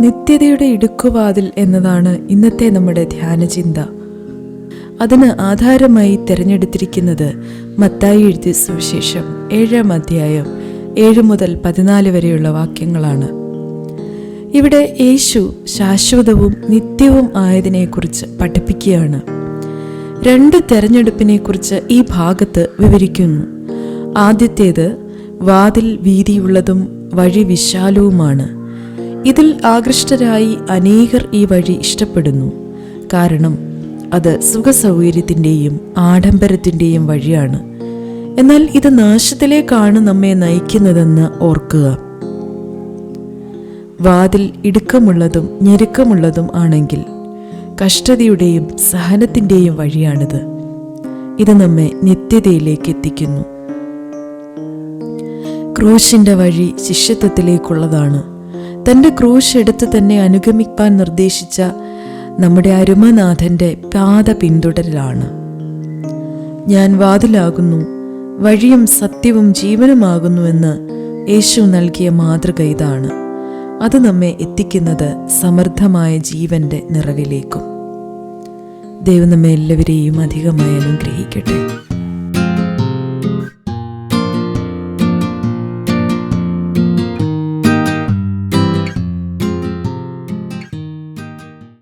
നിത്യതയുടെ ഇടുക്കുവാതിൽ എന്നതാണ് ഇന്നത്തെ നമ്മുടെ ധ്യാനചിന്ത അതിന് ആധാരമായി തിരഞ്ഞെടുത്തിരിക്കുന്നത് മത്തായി എഴുതിയ സുവിശേഷം ഏഴാം അധ്യായം ഏഴ് മുതൽ പതിനാല് വരെയുള്ള വാക്യങ്ങളാണ്. ഇവിടെ യേശു ശാശ്വതവും നിത്യവും ആയതിനെക്കുറിച്ച് പഠിപ്പിക്കുകയാണ്. രണ്ട് തെരഞ്ഞെടുപ്പിനെക്കുറിച്ച് ഈ ഭാഗത്ത് വിവരിക്കുന്നു. ആദ്യത്തേത് വാതിൽ വീതിയുള്ളതും വഴി വിശാലവുമാണ് ഇതിൽ ആകൃഷ്ടരായി അനേകർ ഈ വഴി ഇഷ്ടപ്പെടുന്നു. കാരണം അത് സുഖസൗകര്യത്തിന്റെയും ആഡംബരത്തിന്റെയും വഴിയാണ്. എന്നാൽ ഇത് നാശത്തിലേക്കാണ് നമ്മെ നയിക്കുന്നതെന്ന് ഓർക്കുക. വാതിൽ ഇടുക്കമുള്ളതും ഞെരുക്കമുള്ളതും ആണെങ്കിൽ കഷ്ടതയുടെയും സഹനത്തിന്റെയും വഴിയാണിത്. ഇത് നമ്മെ നിത്യതയിലേക്ക് എത്തിക്കുന്നു. ക്രൂശിന്റെ വഴി ശിഷ്യത്വത്തിലേക്കുള്ളതാണ്. തന്റെ ക്രൂശ് എടുത്ത് തന്നെ അനുഗമിക്കാൻ നിർദ്ദേശിച്ച നമ്മുടെ അരുമനാഥന്റെ പാത പിന്തുടരലാണ്. ഞാൻ വാതിലാകുന്നു വഴിയും സത്യവും ജീവനുമാകുന്നുവെന്ന് യേശു നൽകിയ മാതൃക ഇതാണ്. അത് നമ്മെ എത്തിക്കുന്നത് സമൃദ്ധമായ ജീവന്റെ നിറവിലേക്കും. ദൈവം നമ്മെ എല്ലാവരെയും അധികമായി അനുഗ്രഹിക്കട്ടെ.